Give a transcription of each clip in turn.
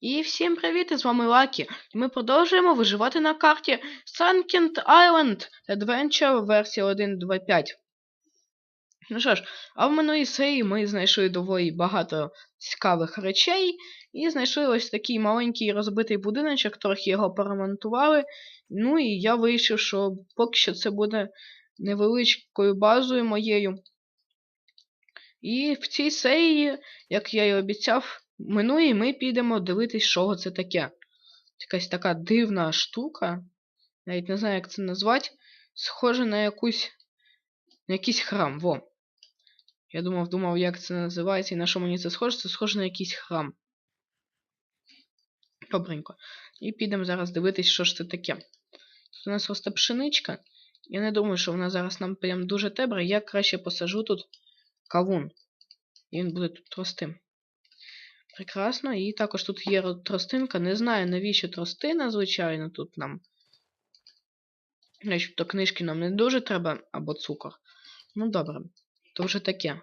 І всім привіт! З вами Лакі. І ми продовжуємо виживати на карті Sunken Island Adventure версія 1.2.5. Ну що ж, а в минулій серії ми знайшли доволі багато цікавих речей. І знайшли ось такий маленький розбитий будиночок, трохи його поремонтували. Ну і я вирішив, що поки що це буде невеличкою базою моєю. І в цій серії, як я і обіцяв, минулій ми підемо дивитись, що це таке. Якась така дивна штука. Навіть не знаю, як це назвати. Схоже на якусь. на якийсь храм. Во. Я думав, думав, як це називається і на що мені це схоже. Це схоже на якийсь храм. Добренько. І підемо зараз дивитись, що ж це таке. Тут у нас росте пшеничка. Я не думаю, що вона зараз нам прям дуже тебра. Я краще посажу тут кавун. І він буде тут рости. Прекрасно. І також тут є тростинка. Не знаю, навіщо тростина, звичайно, тут нам. Начебто книжки нам не дуже треба, або цукор. Ну добре, то вже таке.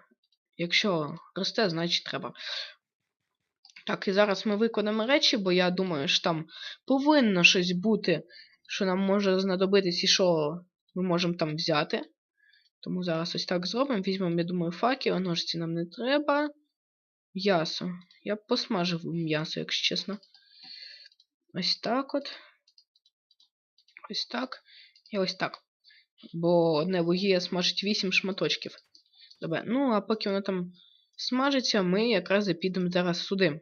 Якщо росте, значить треба. Так, і зараз ми виконаємо речі, бо я думаю, що там повинно щось бути, що нам може знадобитись і що ми можемо там взяти. Тому зараз ось так зробимо. Візьмемо, я думаю, факел, ножиці нам не треба. М'ясо. Я б посмажив м'ясо, якщо чесно. Ось так от. Ось так. І ось так. Бо одне вугілля смажить 8 шматочків. Добре. Ну, а поки воно там смажиться, ми якраз і підемо зараз сюди.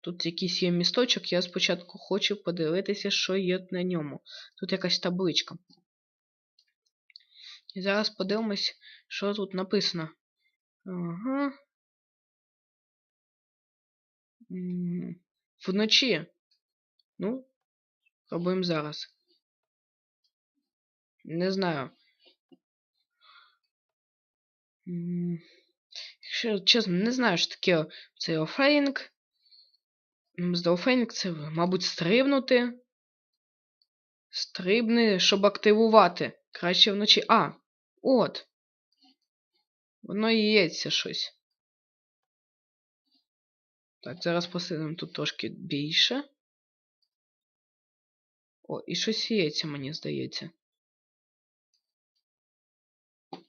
Тут якийсь є місточок, я спочатку хочу подивитися, що є на ньому. Тут якась табличка. І зараз подивимось, що тут написано. Ага. Вночі. Ну, пробуємо зараз. Не знаю. Якщо чесно, не знаю, що таке цей офейнг. З це, мабуть, стрибнути. Стрибни, щоб активувати. Краще вночі. А, от. Воно і є це щось. Так, зараз посидимо тут трошки більше. О, і щось яється, мені здається.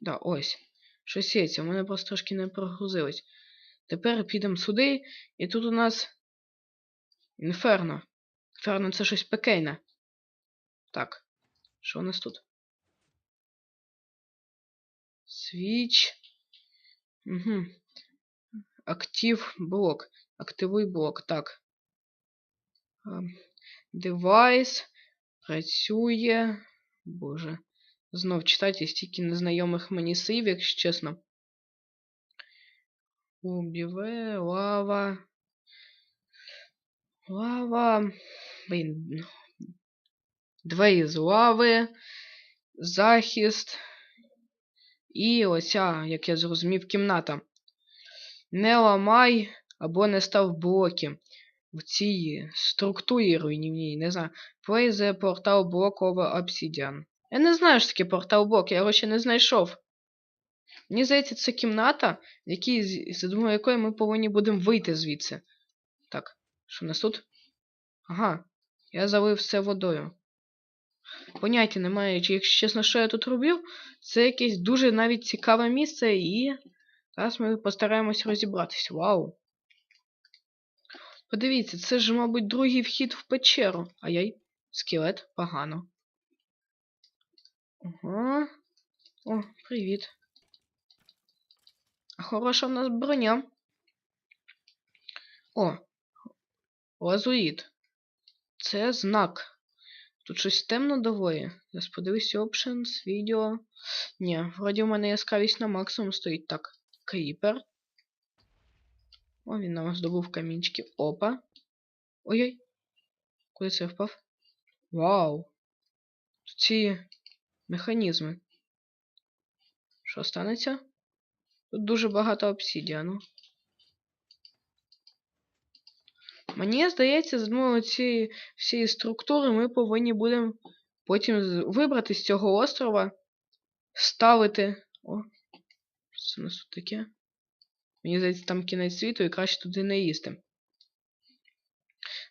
Да, ось. Щось яється, у мене просто трошки не прогрузилось. Тепер підемо сюди, і тут у нас. Інферно. Інферно це щось пекейне. Так. Що у нас тут? Свіч. Угу. Актив блок. Активуй блок. Так. Девайс. Працює. Боже. Знов читайте стільки незнайомих мені сейв, якщо чесно. Убіве, лава. Лава. Блін. Двері з лави. Захист. І оця, як я зрозумів, кімната. Не ламай або не став блоки в цій структурі руйнівній. Не знаю. Play the portal block over obsidian. Я не знаю, що таке портал блок, я його ще не знайшов. Мені здається, це кімната, в за допомогою якої ми повинні будемо вийти звідси. Так, що у нас тут? Ага, я залив все водою. Поняття немає, чи якщо чесно, що я тут робив, це якесь дуже навіть цікаве місце, і зараз ми постараємось розібратися. Вау! Подивіться, це ж, мабуть, другий вхід в печеру. Ай-яй, скелет, погано. Ага. О, привіт. Хороша в нас броня. О, лазуїд. Це знак. Тут щось темно доволі. Зараз подивись options, відео. Ні, вроді в мене яскравість на максимум стоїть так. Кріпер. О, він нам здобув камінчики. Опа. Ой-ой. Куди це впав? Вау! Тут ці механізми. Що станеться? Тут дуже багато обсідіану. Мені здається, з цієї всієї структури ми повинні будемо потім вибрати з цього острова, ставити. О, що це у нас тут таке? Мені здається, там кінець світу і краще туди не їсти.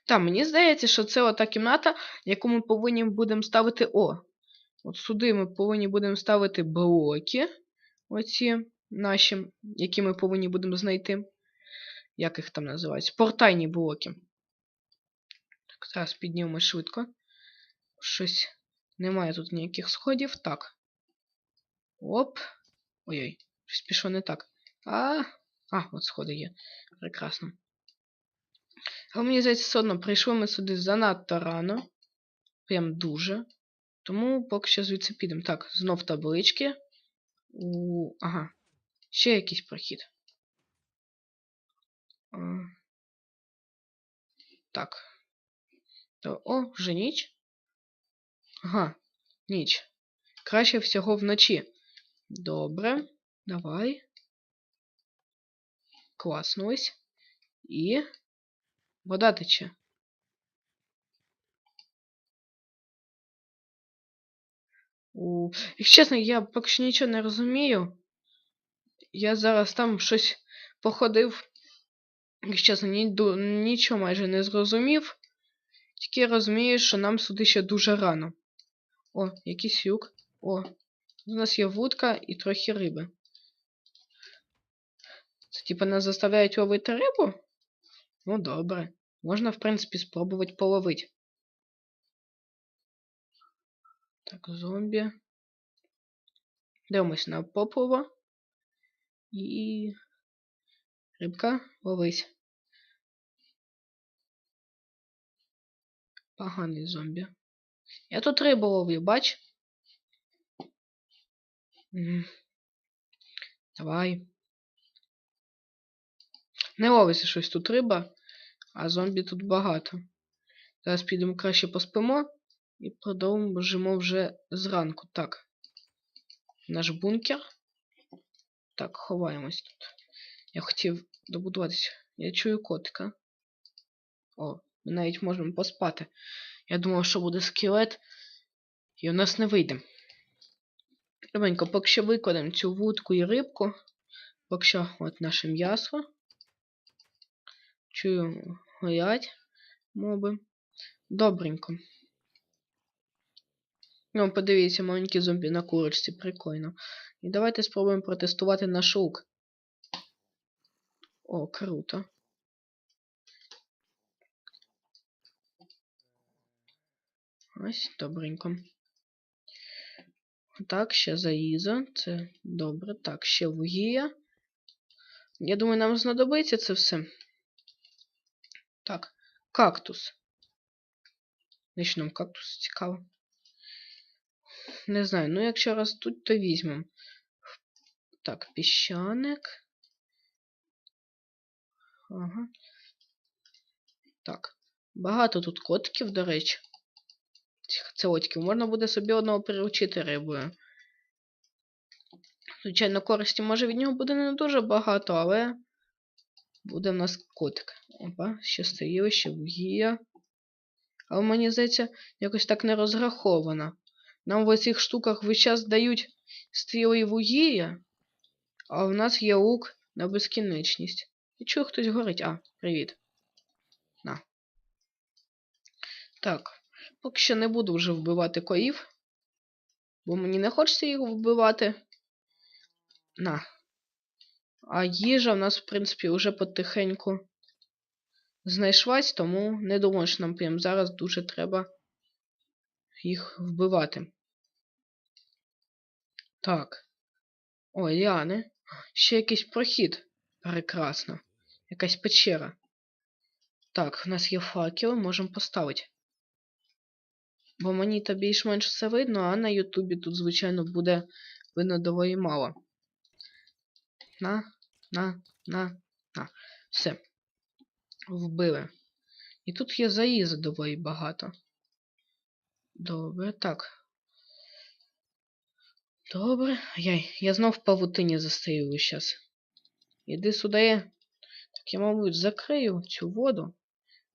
Так, мені здається, що це ота кімната, яку ми повинні будемо ставити. О! От сюди ми повинні будемо ставити блоки. Оці наші, які ми повинні будемо знайти. Як їх там називають? Портайні блоки. Так, зараз піднімемо швидко. Щось. Немає тут ніяких сходів. Так. Оп. Ой-ой, щось пішло не так. А, а, от сходи є. Прекрасно. Але мені здається, все одно прийшли ми сюди занадто рано. Прям дуже. Тому поки що звідси підемо. Так, знов таблички. У... Ага. Ще якийсь прохід. Так. То... О, вже ніч. Ага, ніч. Краще всього вночі. Добре. Давай. Класно ось. І. Вода тече. У... Якщо чесно, я поки що нічого не розумію. Я зараз там щось походив. Якщо чесно, нічого майже не зрозумів. Тільки розумію, що нам сюди ще дуже рано. О, якийсь юк. О, у нас є вудка і трохи риби. Це типа нас заставляють ловити рибу? Ну добре. Можна, в принципі, спробувати половити. Так, зомбі. Дивимось на поплава. І. Рибка, ловись. Поганий зомбі. Я тут рибу ловлю, бач? Давай. Не ловиться щось тут риба, а зомбі тут багато. Зараз підемо краще поспимо і продовжимо вже зранку. Так. Наш бункер. Так, ховаємось тут. Я хотів добудуватися. Я чую котика. О, ми навіть можемо поспати. Я думав, що буде скелет, і у нас не вийде. Добренько, поки що викладемо цю вудку і рибку. Поки що от наше м'ясо. Чую, горять моби. Добренько. Ну, подивіться, маленькі зомбі на курочці, прикольно. І давайте спробуємо протестувати наш лук. О, круто. Ось, добренько. Так, ще заїза. Це добре. Так, ще вугія. Я думаю, нам знадобиться це все. Так, кактус. Нам кактус цікаво? Не знаю, ну якщо ростуть, то візьмемо. Так, піщаник. Ага. Так. Багато тут котиків, до речі. Цих целотьків. Можна буде собі одного приручити рибою. Звичайно, користі може від нього буде не дуже багато, але буде в нас котик. Опа, ще стоїли, ще вугія. Але мені здається, якось так не розраховано. Нам в оцих штуках весь час дають стріли і вугія, а в нас є лук на безкінечність. І чого хтось горить? А, привіт. На. Так. Поки що не буду вже вбивати коїв. Бо мені не хочеться їх вбивати. На. А їжа в нас, в принципі, вже потихеньку знайшлась, тому не думаю, що нам прямо зараз дуже треба їх вбивати. Так. Ой, ліани. Ще якийсь прохід. Прекрасно. Якась печера. Так, в нас є факел, можемо поставити. Бо мені то більш-менш все видно, а на Ютубі тут, звичайно, буде видно доволі мало. На, на, на, на. Все. Вбили. І тут є заїзди доволі багато. Добре, так. Добре. Яй, я знов в павутині застаю зараз. Іди сюди. Так я, мабуть, закрию цю воду.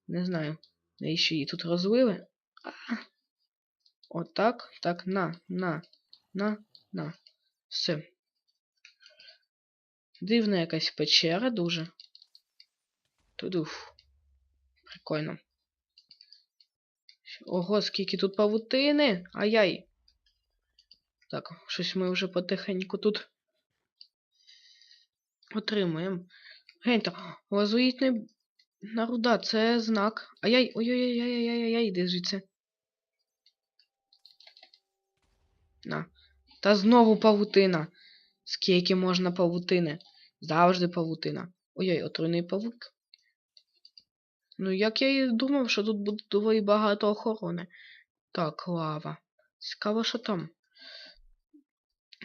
Не знаю. Навіщо її тут розлили? А. Отак. Так, на, на, на, на. Все. Дивна якась печера дуже. Тудуф. Прикольно. Ого, скільки тут павутини. Ай-яй. Так, щось ми вже потихеньку тут отримуємо. Гляньте, лазуїтний руда, це знак. Ай-яй, ой-ой-ой-ой-ой-ой-ой, іди звідси. На. Та знову павутина. Скільки можна павутини? Завжди павутина. Ой-ой, отруйний павук. Ну, як я і думав, що тут буде доволі багато охорони. Так, лава. Цікаво, що там.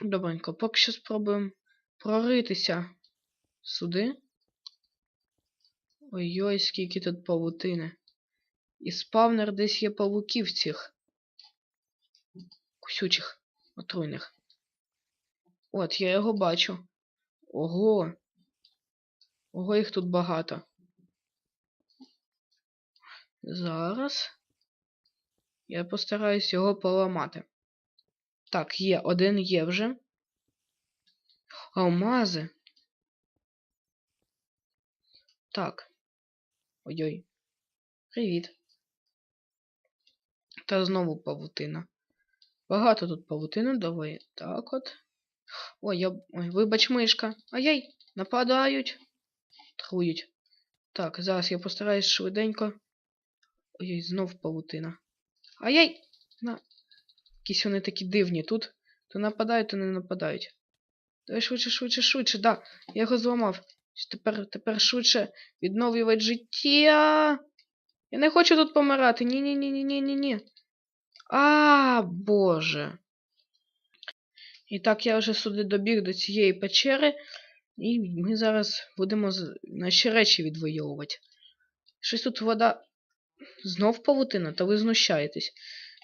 Добренько, поки що спробуємо проритися сюди. Ой-ой, скільки тут павутини. І спавнер десь є павуків цих. Кусючих, отруйних. От, я його бачу. Ого. Ого, їх тут багато. Зараз. Я постараюсь його поламати. Так, є, один є вже. Алмази. Так. Ой-ой. Привіт. Та знову павутина. Багато тут павутини, давай. Так от. Ой, я. Ой, вибач, мишка. Ай-яй! Нападають. Трують. Так, зараз я постараюсь швиденько. Ой-ой, знов павутина. Ай-яй! На. Якісь вони такі дивні тут. То нападають, то не нападають. Давай швидше, швидше, швидше, да. Я його зламав. Тепер, тепер швидше відновлювати життя. Я не хочу тут помирати. Ні-ні-ні-ні-ні-ні. А, боже. І так, я вже сюди добіг до цієї печери. І ми зараз будемо наші речі відвоювати. Щось тут вода. Знов павутина, та ви знущаєтесь.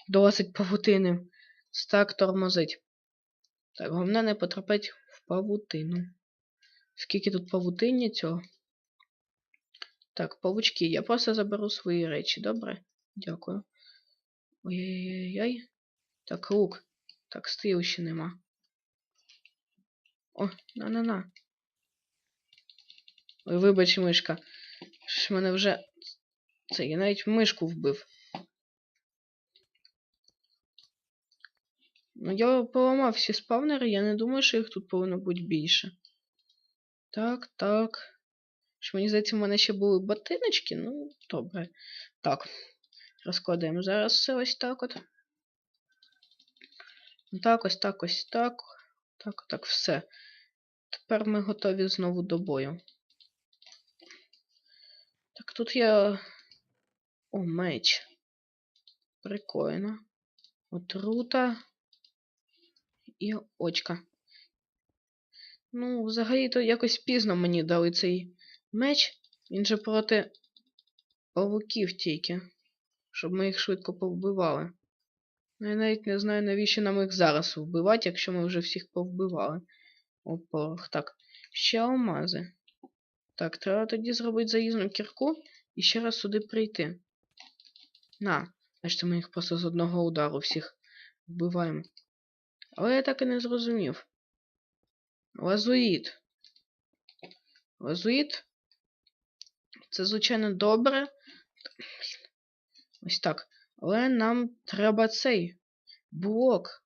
Досить павутини. Так тормозить. Так, головне не потрапить в павутину. Скільки тут павутиння цього? Так, павучки, я просто заберу свої речі, добре? Дякую. Ой-ой-ой. Так, лук. Так, стріл ще нема. О, на-на-на. Ой, вибач, мишка. Щось мене вже. Це я навіть мишку вбив. Ну, я поламав всі спавнери, я не думаю, що їх тут повинно бути більше. Так, так. Що мені здається, в мене ще були ботиночки, ну, добре. Так. Розкладаємо зараз все ось так от. Так, ось так, ось так. Так, так, все. Тепер ми готові знову до бою. Так, тут є. О, меч. Прикольно. Отрута. І очка. Ну, взагалі-то якось пізно мені дали цей меч. Він же проти павуків тільки. Щоб ми їх швидко повбивали. Ну, я навіть не знаю, навіщо нам їх зараз вбивати, якщо ми вже всіх повбивали. О, порох. Так. Ще алмази. Так, треба тоді зробити заїзну кірку і ще раз сюди прийти. На. Значить, ми їх просто з одного удару всіх вбиваємо. Але я так і не зрозумів. Лазуїт. Лазуїт. Це, звичайно, добре. Ось так. Але нам треба цей блок.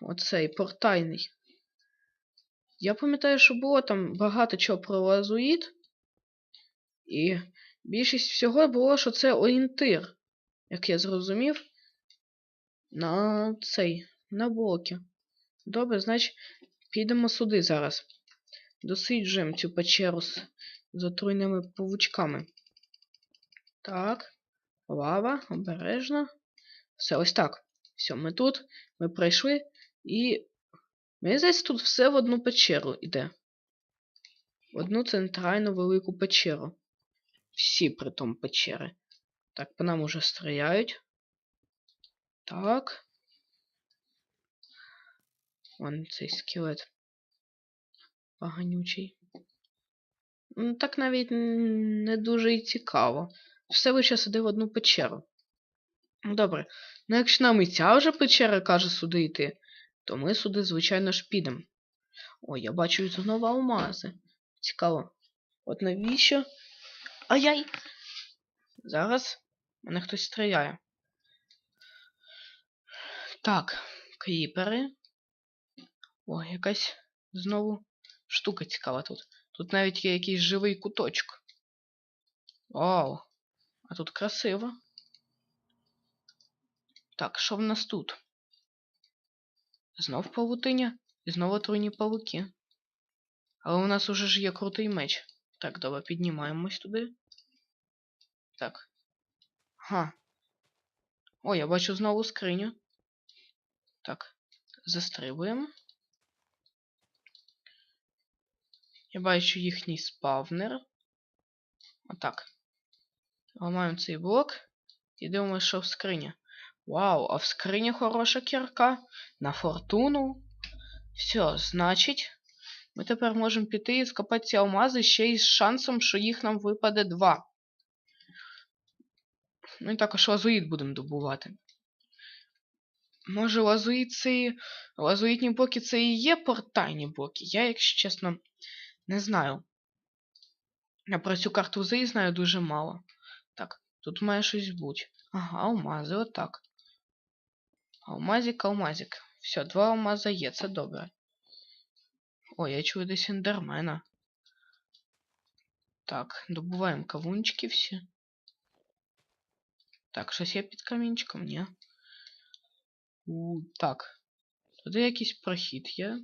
Оцей портайний. Я пам'ятаю, що було там багато чого про лазуїт. І більшість всього було, що це орієнтир, як я зрозумів, на цей, на блоки. Добре, значить, підемо сюди зараз. Досліджуємо цю печеру з отруйними павучками. Так. Лава, обережно. Все, ось так. Все, ми тут, ми пройшли і. Мені здається, тут все в одну печеру йде. В одну центральну велику печеру. Всі притом печери. Так, по нам уже стріляють. Так. Вон цей скелет. Поганючий. Ну, так навіть не дуже і цікаво. Все лише сюди в одну печеру. Ну, Добре. Ну, якщо нам і ця вже печера каже сюди йти, то ми сюди, звичайно ж, підемо. Ой, я бачу знову алмази. Цікаво. От навіщо? Ай-яй! Зараз. Мене хтось стріляє. Так, кріпери. О, якась знову штука цікава тут. Тут навіть є якийсь живий куточок. Вау. А тут красиво. Так, що в нас тут? Знов павутиня і знову отруйні павуки. Але у нас уже ж є крутий меч. Так, добре, піднімаємось туди. Так. Ага. О, я бачу знову скриню. Так, застрибуємо. Я бачу їхній спавнер. Отак. Ламаємо цей блок. І дивимося, що в скрині. Вау, а в скрині хороша кірка. На фортуну. Все, значить, ми тепер можемо піти і скопати ці алмази ще й з шансом, що їх нам випаде два. Ну і також лазуїт будемо добувати. Може, лазуїт це і... лазуїтні блоки це і є портальні блоки. Я, якщо чесно, не знаю. Я про цю карту ЗИ знаю дуже мало. Тут має щось бути. Ага, алмази, отак. Алмазик, алмазик. Все, два алмаза є, це добре. О, я чую десь ендермена. Так, добуваємо кавунчики всі. Так, щось є під камінчиком, ні. У, так. Туди якийсь прохід є.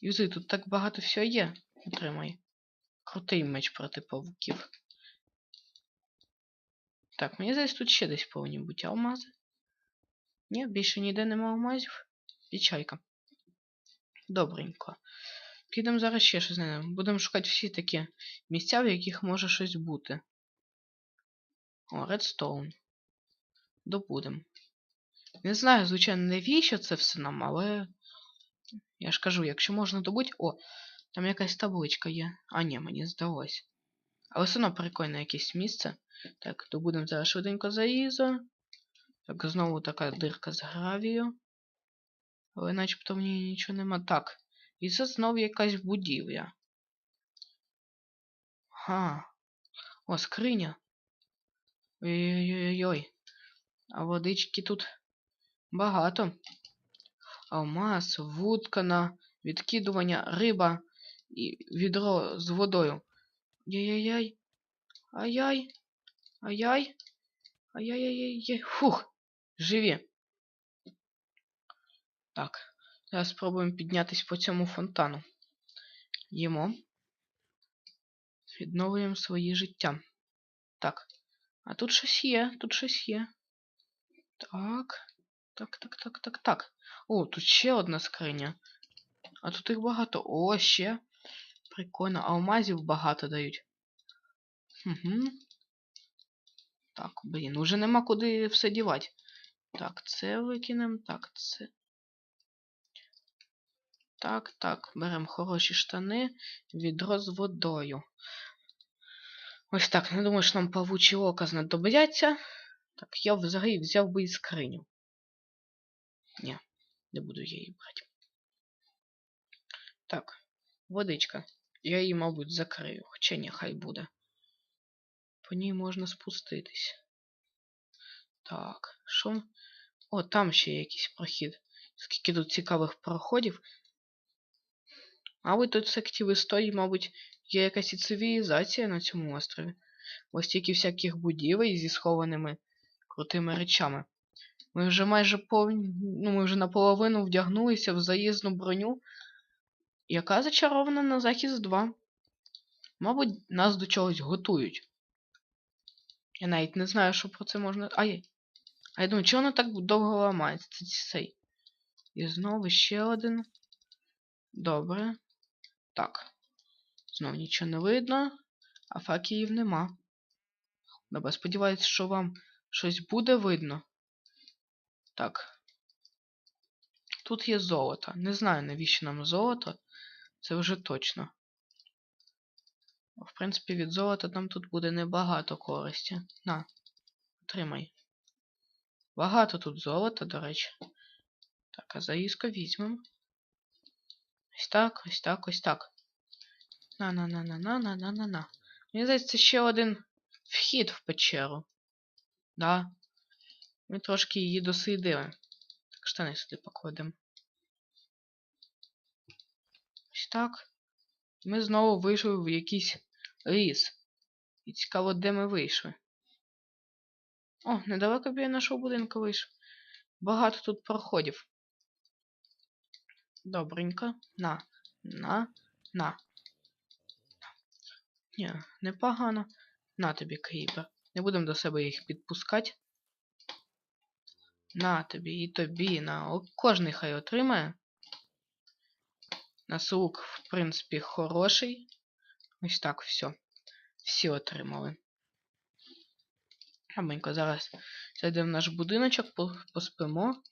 Юзи, тут так багато всього є. Отримай. Крутий меч проти павуків. Так, мені здається, тут ще десь повинні бути алмази. Ні, більше ніде нема алмазів. І чайка. Добренько. Підемо зараз ще щось знайдемо. Будемо шукати всі такі місця, в яких може щось бути. О, редстоун. Добудемо. Не знаю, звичайно, навіщо це все нам, але. Я ж кажу, якщо можна добути. О, там якась табличка є. А, ні, мені здалось. Але все одно прикольне якесь місце. Так, добудемо зараз швиденько залізо. Так, знову така дирка з гравію. Але начебто в ній нічого нема. Так. І це знову якась будівля. Ага. О, скриня. Ой-ой-ой. А водички тут багато. Алмаз, вудка на відкидування, риба і відро з водою. Яй-яй-яй. Ай-яй. Ай-яй. Ай-яй-яй-яй. Фух. Живі. Так. Зараз спробуємо піднятися по цьому фонтану. Їмо. Відновлюємо своє життя. Так. А тут щось є, тут щось є. Так. Так, так, так, так, так. О, тут ще одна скриня. А тут їх багато. О, ще. Прикольно. Алмазів багато дають. Угу. Так, блін, уже нема куди все дівати. Так, це викинемо. Так, це. Так, так, беремо хороші штани, відро з водою. Ось так, не думаю, що нам павучі ока знадобляться. Так, я взагалі взяв би і скриню. Ні, не буду я її брати. Так, водичка. Я її, мабуть, закрию, хоча ні, хай буде. По ній можна спуститись. Так, що? О, там ще є якийсь прохід. Скільки тут цікавих проходів. Мабуть, тут в секті вистої, мабуть, є якась і цивілізація на цьому острові. Ось тільки всяких будівель зі схованими крутими речами. Ми вже майже повні. Ну, ми вже наполовину вдягнулися в заїзну броню, яка зачарована на захист 2. Мабуть, нас до чогось готують. Я навіть не знаю, що про це можна. Ай! А я думаю, чого воно так довго ламається? Це цей. І знову ще один. Добре. Так. Знову нічого не видно, а факелів нема. Добре, сподіваюся, що вам щось буде видно. Так. Тут є золото. Не знаю, навіщо нам золото. Це вже точно. В принципі, від золота нам тут буде небагато користі. На, отримай. Багато тут золота, до речі. Так, а заїзко візьмемо. Ось так, ось так, ось так. На-на-на-на-на-на-на-на-на. Мені здається, це ще один вхід в печеру. Да. Ми трошки її дослідили. Так, штани сюди покладемо. Ось так. Ми знову вийшли в якийсь ліс. І цікаво, де ми вийшли. О, недалеко біля нашого будинку вийшов. Багато тут проходів. Добренько. На, на, на. Ні, непогано. На тобі, кріпер. Не будемо до себе їх підпускати. На тобі і тобі, на. Кожний хай отримає. Нас лук, в принципі, хороший. Ось так все. Всі отримали. Габенько, зараз зайдемо в наш будиночок, поспимо.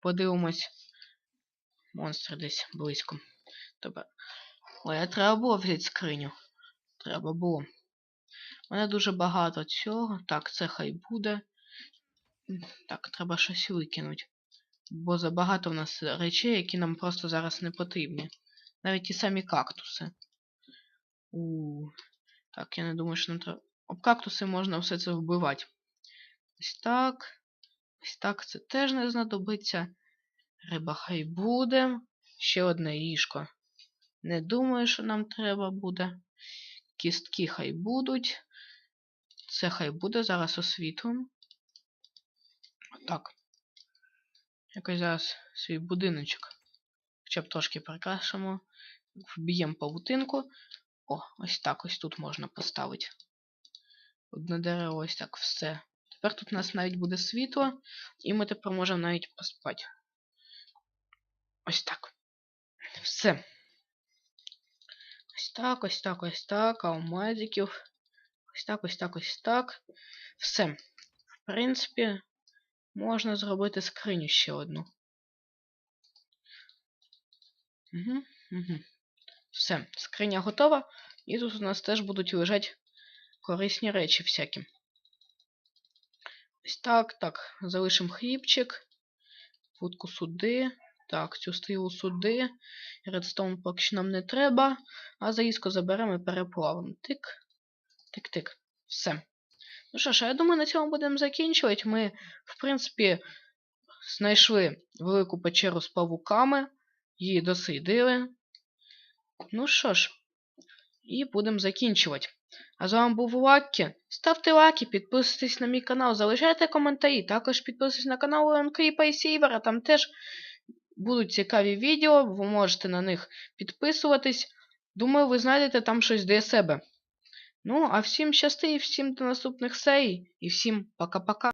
Подивимось. Монстр десь близько. Добре. Ой, а треба було взяти скриню. Треба було. У мене дуже багато цього. Так, це хай буде. Так, треба щось викинути. Бо забагато в нас речей, які нам просто зараз не потрібні. Навіть ті самі кактуси. У. Так, я не думаю, що нам треба. Об кактуси можна все це вбивати. Ось так. Ось так це теж не знадобиться. Риба хай буде. Ще одне ліжко. Не думаю, що нам треба буде. Кістки хай будуть. Це хай буде зараз освітлимо. Так. Якось зараз свій будиночок. Хоча б трошки прикрашимо. Вб'ємо павутинку. О, ось так ось тут можна поставити. Одне дерево, ось так все. Тепер тут у нас навіть буде світло, і ми тепер можемо навіть поспати. Ось так. Все. Ось так, ось так, ось так. Алмазиків. Ось так, ось так, ось так. Все. В принципі, можна зробити скриню ще одну. Угу, угу. Все, скриня готова. І тут у нас теж будуть лежати корисні речі всякі. Ось так, так. Залишимо хлібчик. Вудку сюди. Так, цю стрілу сюди. Редстоун поки що нам не треба. А заїзку заберемо і переплавимо. Тик. Тик-тик. Все. Ну що ж, я думаю, на цьому будемо закінчувати. Ми, в принципі, знайшли велику печеру з павуками. Її дослідили. Ну що ж, і будемо закінчувати. А з вами був Лакі. Ставте лайки, підписуйтесь на мій канал, залишайте коментарі. Також підписуйтесь на канал Леонкріпа і Сівера. Там теж будуть цікаві відео, ви можете на них підписуватись. Думаю, ви знайдете там щось для себе. Ну, а всім щасти всім до наступних серій. І всім пока-пока.